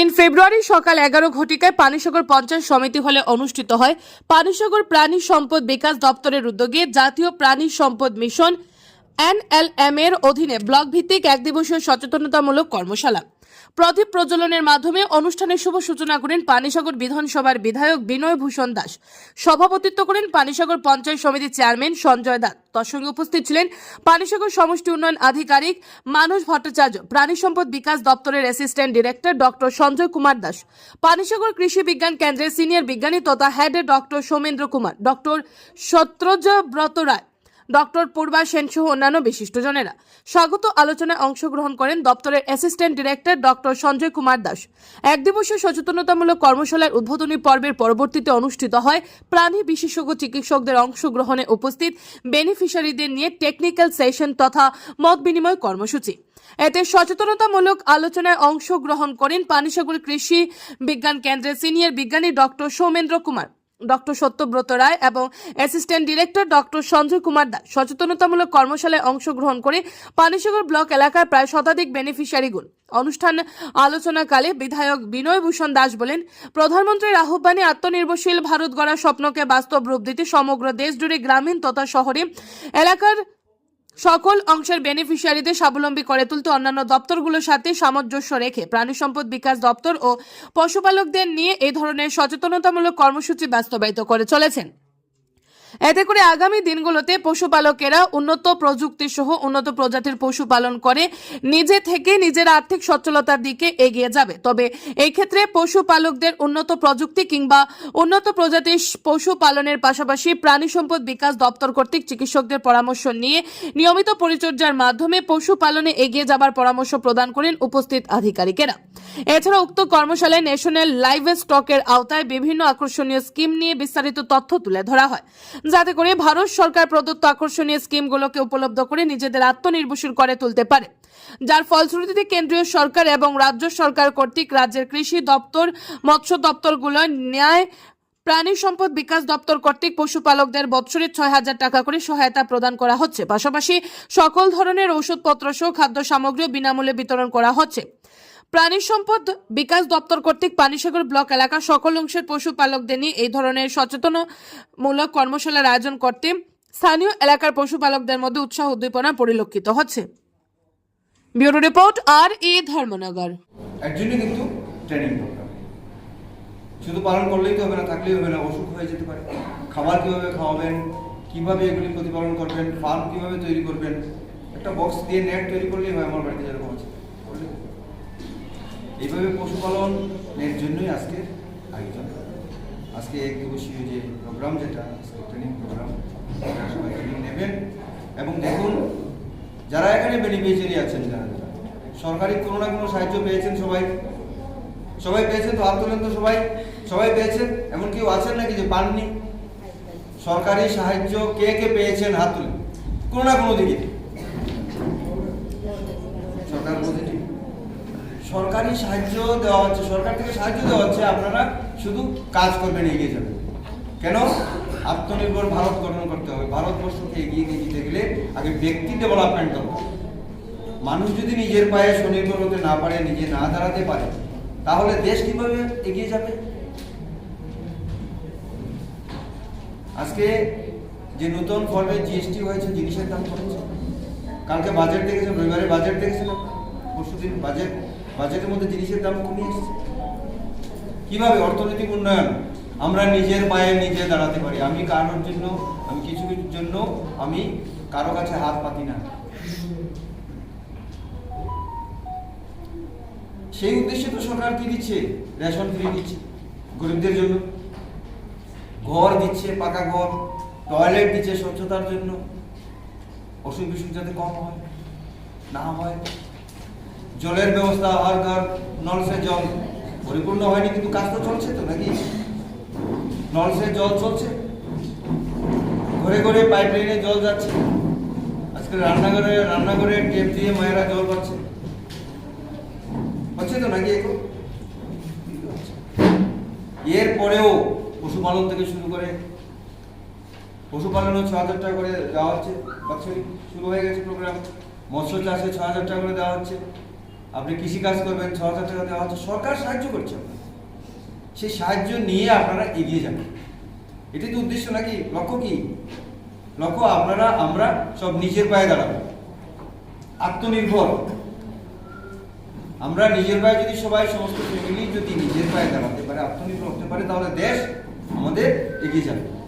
তিন ফেব্রুয়ারি সকাল এগারো ঘটিকায় পানিসাগর পঞ্চায়েত সমিতি হলে অনুষ্ঠিত হয় পানিসাগর প্রাণী সম্পদ বিকাশ দপ্তরের উদ্যোগে জাতীয় প্রাণী সম্পদ মিশন এনএলএম এর অধীনে ব্লক ভিত্তিক এক দিবসীয় সচেতনতামূলক কর্মশালা। প্রদীপ প্রজ্বলনের মাধ্যমে অনুষ্ঠানের শুভ সূচনা করেন পানিসাগর বিধানসভার বিধায়ক বিনয় ভূষণ দাস। সভাপতিত্ব করেন পানিসাগর পঞ্চায়েত সমিতির চেয়ারম্যান সঞ্জয় দাস। তার সঙ্গে উপস্থিত ছিলেন পানিসাগর সমষ্টি উন্নয়ন আধিকারিক মানুষ ভট্টাচার্য, প্রাণী সম্পদ বিকাশ দপ্তরের assistant director doctor Sanjay Kumar Das, Panisagar কৃষি বিজ্ঞান কেন্দ্রের সিনিয়র বিজ্ঞানী তথা head doctor Soumendra Kumar, doctor Satyabrata Roy doctor পূর্বা সেন সহ অন্যান্য বিশিষ্টজনেরা। স্বাগত আলোচনায় অংশগ্রহণ করেন দপ্তরের assistant director doctor Sanjay Kumar Das. এক দিবসীয় সচেতনতামূলক কর্মশালার উদ্বোধনী পর্বের পরবর্তীতে অনুষ্ঠিত হয় প্রাণী বিশেষজ্ঞ চিকিৎসকদের অংশগ্রহণে উপস্থিত বেনিফিশিয়ারিদের নিয়ে টেকনিক্যাল সেশন তথা মত বিনিময় কর্মসূচি। এতে সচেতনতামূলক আলোচনায় অংশগ্রহণ করেন পানিসাগর কৃষি বিজ্ঞান কেন্দ্রের সিনিয়র বিজ্ঞানী ডক্টর সৌমেন্দ্র কুমার। ডক্টর সত্যব্রত রায় এবং assistant director doctor Sanjay Kumar Das সচেতনতামূলক কর্মশালায় অংশগ্রহণ করে পানিসাগর ব্লক এলাকায় প্রায় শতাধিক বেনিফিশিয়ারিগুন অনুষ্ঠান আলোচনাকালে বিধায়ক বিনয় ভূষণ দাস বলেন, প্রধানমন্ত্রীর আহ্বানে আত্মনির্ভরশীল ভারত গড়ার স্বপ্নকে বাস্তব রূপ দিতে সমগ্র দেশ জুড়ে গ্রামীণ তথা শহরে এলাকার সকল অংশের বেনিফিশিয়ারিদের স্বাবলম্বী করে তুলতে অন্যান্য দপ্তরগুলোর সাথে সামঞ্জস্য রেখে প্রাণী সম্পদ বিকাশ দপ্তর ও পশুপালকদের নিয়ে এ ধরনের সচেতনতামূলক কর্মসূচি বাস্তবায়িত করে চলেছেন। এতে করে আগামী দিনগুলোতে পশুপালকেরা উন্নত প্রযুক্তি সহ উন্নত প্রজাতির পশু পালন করে নিজে থেকে নিজের আর্থিক সচ্ছলতার দিকে এগিয়ে যাবে। তবে এই ক্ষেত্রে পশুপালকদের উন্নত প্রযুক্তি কিংবা উন্নত প্রজাতির পশু পালনের পাশাপাশি প্রাণী সম্পদ বিকাশ দপ্তর কর্তৃক চিকিৎসকদের পরামর্শ নিয়ে নিয়মিত পরিচর্যার মাধ্যমে পশু পালনে এগিয়ে যাবার পরামর্শ প্রদান করেন উপস্থিত আধিকারিকেরা। এছাড়া উক্ত কর্মশালায় ন্যাশনাল লাইভ স্টকের আওতায় বিভিন্ন আকর্ষণীয় স্কিম নিয়ে বিস্তারিত তথ্য তুলে ধরা হয়। যাতে করে ভারত সরকার প্রদত্ত আকর্ষণীয় স্কিমগুলোকে উপলব্ধ করে নিজেদের আত্মনির্ভরশীল করে তুলতে পারে। যার ফলশ্রুতিতে কেন্দ্রীয় সরকার এবং রাজ্য সরকার কর্তৃক রাজ্যের কৃষি দপ্তর, মৎস্য দপ্তরগুলো ন্যায় প্রাণী সম্পদ বিকাশ দপ্তর কর্তৃক পশুপালকদের বৎসরে ছয় হাজার টাকা করে সহায়তা প্রদান করা হচ্ছে। পাশাপাশি সকল ধরনের ওষুধপত্র সহ খাদ্য সামগ্রী বিনামূল্যে বিতরণ করা হচ্ছে। প্রাণী সম্পদ বিকাশ দপ্তর কর্তৃক পানিসাগর ব্লক এলাকা সকল অংশের পশুপালকদের নিয়ে এই ধরনের সচেতনমূলক কর্মশালার আয়োজন করতে স্থানীয় এলাকার পশুপালকদের মধ্যে উৎসাহ উদ্দীপনা পরিলক্ষিত হচ্ছে। ব্যুরো রিপোর্ট, আর এ ধর্মনগর। এর জন্য কিন্তু ট্রেনিং প্রোগ্রাম শুধু পালন করলেই তো হবে না, থাকলেই হবে না, অসুখ হয়ে যেতে পারে। খাবার কীভাবে খাওয়াবেন, কীভাবে এগুলি প্রতিপালন করবেন ফার্ম কীভাবে তৈরি করবেন, একটা বক্স দিয়ে নেট তৈরি করলেই হয় আমার বাড়িতে যেরকম আছে। এইভাবে পশুপালনের জন্যই আজকে আয়োজন। আজকে এক দিবসীয় যে প্রোগ্রাম যেটা, আজকে ট্রেনিং প্রোগ্রাম সবাই ট্রেনিং নেবেন। এবং দেখুন, যারা এখানে বেনিফিশিয়ারি আছেন, যারা সরকারি কোনো না কোনো সাহায্য পেয়েছেন সবাই। সবাই পেয়েছেন তো হাত তো সবাই সবাই পেয়েছেন? এমন কেউ আছেন নাকি যে পাননি? সরকারি সাহায্য কে কে পেয়েছেন হাত তুলেন কোনো না কোনো দিকে। সরকার পজিটিভ সরকারি সাহায্য দেওয়া হচ্ছে, সরকার থেকে সাহায্য দেওয়া হচ্ছে, আপনারা শুধু কাজ করবেন, এগিয়ে যাবেন। কেন? আত্মনির্ভর ভারত গঠন করতে হবে। ভারতবর্ষকে এগিয়ে নিয়ে যেতে গেলে আগে ব্যক্তি ডেভেলপমেন্ট দরকার। মানুষ যদি নিজের পায়ে স্বনির্ভর হতে না পারে, নিজে না দাঁড়াতে পারে, তাহলে দেশ কীভাবে এগিয়ে যাবে? আজকে যে নতুন ফর্মে জিএসটি হয়েছে, জিনিসের দাম কমেছে কালকে বাজেট দেখেছেন রবিবারে বাজেট দেখেছেন পরশুদিন বাজেট বাজেটের মধ্যে জিনিসের দাম কমে এসেছে কীভাবে? অর্থনৈতিক উন্নয়ন। আমরা নিজের পায়ে নিজে দাঁড়াতে পারি। আমি কারোর জন্য, আমি কিছু কিছুর জন্য, আমি কারও কাছে হাত পাতি না। সেই উদ্দেশ্যে তো সরকার কি দিচ্ছে? রেশন ফ্রি দিচ্ছে, গরিবদের জন্য। ঘর দিচ্ছে, পাকা ঘর। টয়লেট দিচ্ছে স্বচ্ছতার জন্য। অসুখ বিসুখ যাতে কম হয়, না হয়। জলের ব্যবস্থা হর ঘর, নলসে জল। পরিপূর্ণ হয়নি, কিন্তু কাজ তো চলছে তো নাকি? নলসে জল চলছে। ঘরে ঘরে পাইপ লাইনে জল যাচ্ছে। আজকে রান্নাঘরে রান্নাঘরে টেপ দিয়ে মায়েরা জল পাচ্ছে। হচ্ছে তো নাকি এখন? এর পরেও পশুপালন থেকে শুরু করে, পশুপালনও ছ হাজার টাকা করে দেওয়া হচ্ছে। বাৎসরিক শুরু হয়ে গেছে প্রোগ্রাম মৎস্য চাষে ছ হাজার টাকা করে দেওয়া হচ্ছে। আপনি কৃষিকাজ করবেন ছ টাকা দেওয়া হচ্ছে সরকার সাহায্য করছে। সেই সাহায্য নিয়ে আপনারা এগিয়ে যাবেন এটাই তো উদ্দেশ্য নাকি? লক্ষ্য কি? লক্ষ্য আপনারা, আমরা সব নিজের পায়ে দাঁড়াবো। আত্মনির্ভর। আমরা নিজের পায়ে যদি সবাই, সমস্ত ফ্যামিলি যদি নিজের পায়ে দাঁড়াতে পারে, আত্মনির্ভর হতে পারে, তাহলে দেশ আমাদের এগিয়ে যাবে।